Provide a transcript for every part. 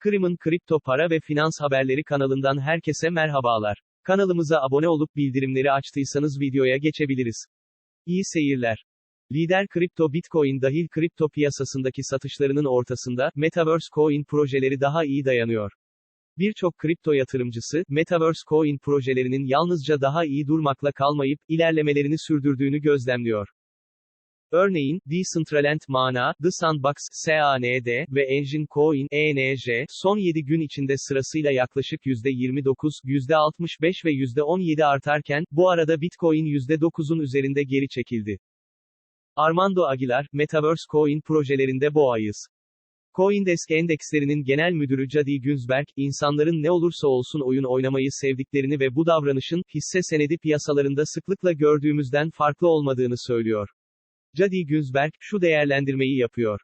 Kırım'ın kripto para ve finans haberleri kanalından herkese merhabalar. Kanalımıza abone olup bildirimleri açtıysanız videoya geçebiliriz. İyi seyirler. Lider kripto Bitcoin dahil kripto piyasasındaki satışlarının ortasında, Metaverse Coin projeleri daha iyi dayanıyor. Birçok kripto yatırımcısı, Metaverse Coin projelerinin yalnızca daha iyi durmakla kalmayıp, ilerlemelerini sürdürdüğünü gözlemliyor. Örneğin, Decentraland Mana, The Sandbox, SAND ve Engine Coin, ENJ, son 7 gün içinde sırasıyla yaklaşık %29, %65 ve %17 artarken, bu arada Bitcoin %9'un üzerinde geri çekildi. Armando Aguilar, Metaverse Coin projelerinde boğayız. Coindesk endekslerinin genel müdürü Jadi Günzberg, insanların ne olursa olsun oyun oynamayı sevdiklerini ve bu davranışın, hisse senedi piyasalarında sıklıkla gördüğümüzden farklı olmadığını söylüyor. Jadi Günzberg, şu değerlendirmeyi yapıyor.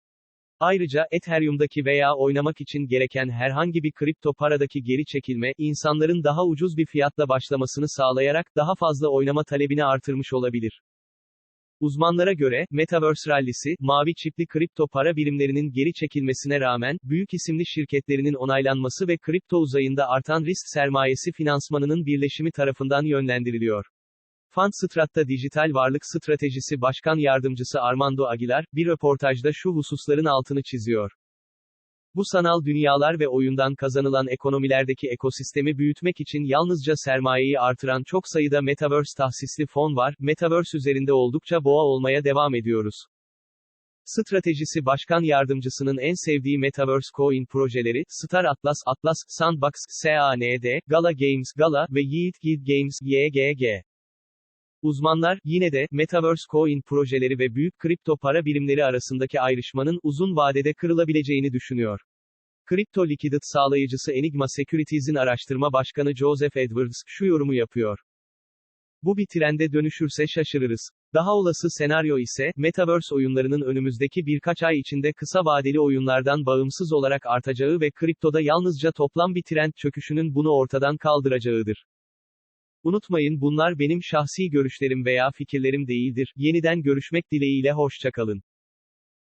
Ayrıca, Ethereum'daki veya oynamak için gereken herhangi bir kripto paradaki geri çekilme, insanların daha ucuz bir fiyatla başlamasını sağlayarak, daha fazla oynama talebini artırmış olabilir. Uzmanlara göre, Metaverse rallisi, mavi çipli kripto para birimlerinin geri çekilmesine rağmen, büyük isimli şirketlerinin onaylanması ve kripto uzayında artan risk sermayesi finansmanının birleşimi tarafından yönlendiriliyor. Fundstrat'ta Dijital Varlık Stratejisi Başkan Yardımcısı Armando Aguilar, bir röportajda şu hususların altını çiziyor. Bu sanal dünyalar ve oyundan kazanılan ekonomilerdeki ekosistemi büyütmek için yalnızca sermayeyi artıran çok sayıda Metaverse tahsisli fon var, Metaverse üzerinde oldukça boğa olmaya devam ediyoruz. Stratejisi Başkan Yardımcısının en sevdiği Metaverse Coin projeleri, Star Atlas, Atlas, Sandbox, SAND, Gala Games, Gala ve Yiğit Yiğit Games, YGG. Uzmanlar, yine de, Metaverse Coin projeleri ve büyük kripto para birimleri arasındaki ayrışmanın uzun vadede kırılabileceğini düşünüyor. Kripto likidit sağlayıcısı Enigma Securities'in araştırma başkanı Joseph Edwards, şu yorumu yapıyor. Bu bir trende dönüşürse şaşırırız. Daha olası senaryo ise, Metaverse oyunlarının önümüzdeki birkaç ay içinde kısa vadeli oyunlardan bağımsız olarak artacağı ve kriptoda yalnızca toplam bir trend çöküşünün bunu ortadan kaldıracağıdır. Unutmayın bunlar benim şahsi görüşlerim veya fikirlerim değildir. Yeniden görüşmek dileğiyle hoşçakalın.